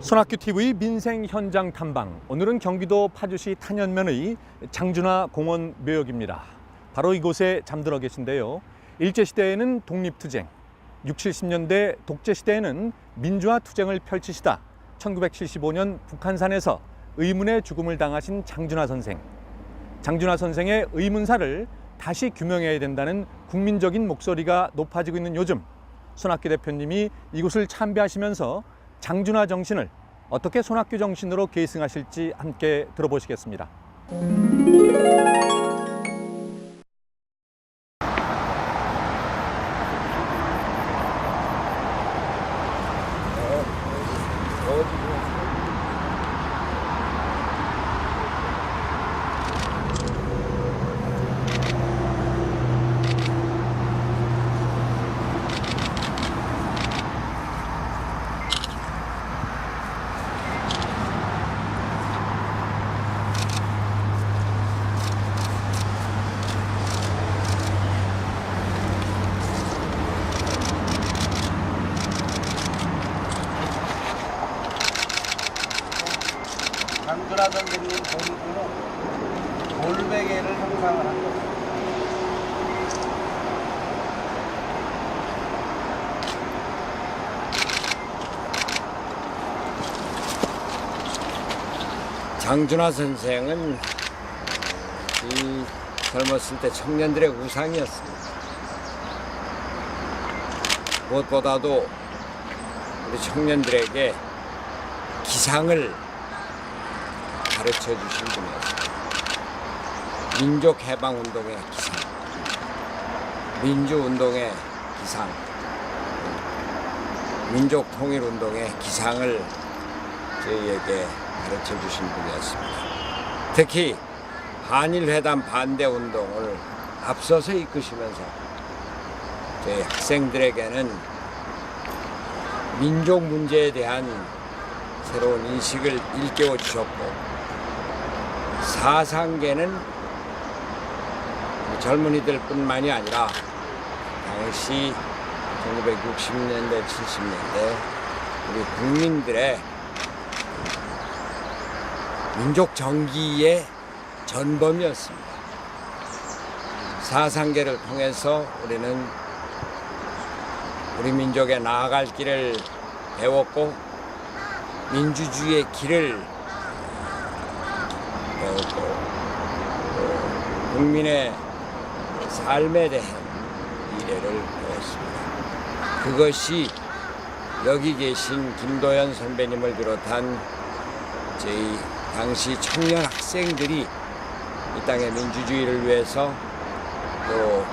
손학규 TV 민생 현장 탐방. 오늘은 경기도 파주시 탄현면의 장준하 공원 묘역입니다. 바로 이곳에 잠들어 계신데요. 일제 시대에는 독립투쟁, 60, 70년대 독재 시대에는 민주화 투쟁을 펼치시다 1975년 북한산에서 의문의 죽음을 당하신 장준하 선생. 장준하 선생의 의문사를 다시 규명해야 된다는 국민적인 목소리가 높아지고 있는 요즘 손학규 대표님이 이곳을 참배하시면서 장준하 정신을 어떻게 손학규 정신으로 계승하실지 함께 들어보시겠습니다. 장준하 선생님 본주는 돌베개를 형상을 한 겁니다. 장준하 선생은 이 젊었을 때 청년들의 우상이었습니다. 무엇보다도 우리 청년들에게 기상을 가르쳐 주신 분이었습니다. 민족 해방 운동의 기상, 민주 운동의 기상, 민족 통일 운동의 기상을 저희에게 가르쳐 주신 분이었습니다. 특히 한일 회담 반대 운동을 앞서서 이끄시면서 저희 학생들에게는 민족 문제에 대한 새로운 인식을 일깨워 주셨고 사상계는 젊은이들 뿐만이 아니라 당시 1960년대, 70년대 우리 국민들의 민족 정기의 전범이었습니다. 사상계를 통해서 우리는 우리 민족의 나아갈 길을 배웠고 민주주의의 길을 국민의 삶에 대한 미래를 배웠습니다. 그것이 여기 계신 김도연 선배님을 비롯한 저희 당시 청년 학생들이 이 땅의 민주주의를 위해서 또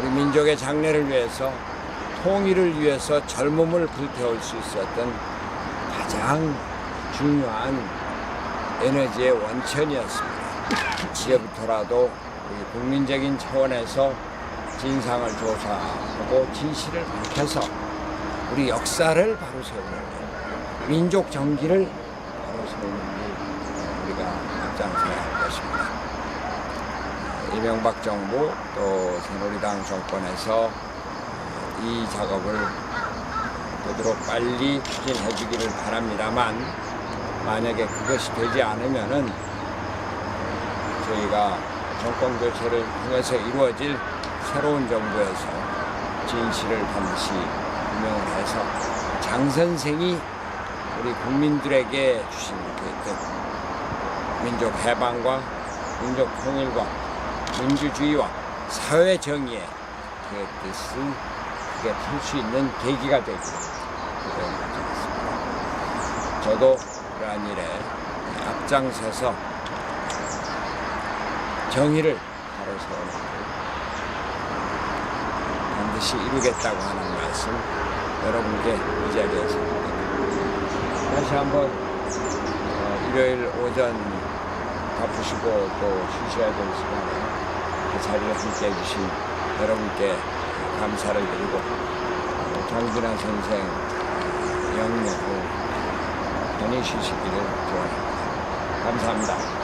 우리 민족의 장래를 위해서 통일을 위해서 젊음을 불태울 수 있었던 가장 중요한 에너지의 원천이었습니다. 이제부터라도 우리 국민적인 차원에서 진상을 조사하고 진실을 밝혀서 우리 역사를 바로 세우는 민족 정기를 바로 세우는 일 우리가 앞장서야 할 것입니다. 이명박 정부 또 새누리당 정권에서 이 작업을 되도록 빨리 추진해 주기를 바랍니다만 만약에 그것이 되지 않으면은 저희가 정권 교체를 통해서 이루어질 새로운 정부에서 진실을 반드시 규명을 해서 장 선생이 우리 국민들에게 주신 그 뜻, 민족 해방과 민족 통일과 민주주의와 사회 정의의 그 뜻을 크게 풀 수 있는 계기가 되기를 기도를 가지겠습니다. 저도 그러한 일에 앞장서서 정의를 바로 세워놓고 반드시 이루겠다고 하는 말씀 여러분께 이 자리에서. 다시 한번 어, 일요일 오전 바쁘시고 또 쉬셔야 될 시간에 그 자리에 함께 해주신 여러분께 감사를 드리고 어, 장준하 선생 영영 편히 쉬시기를 기원합니다. 감사합니다.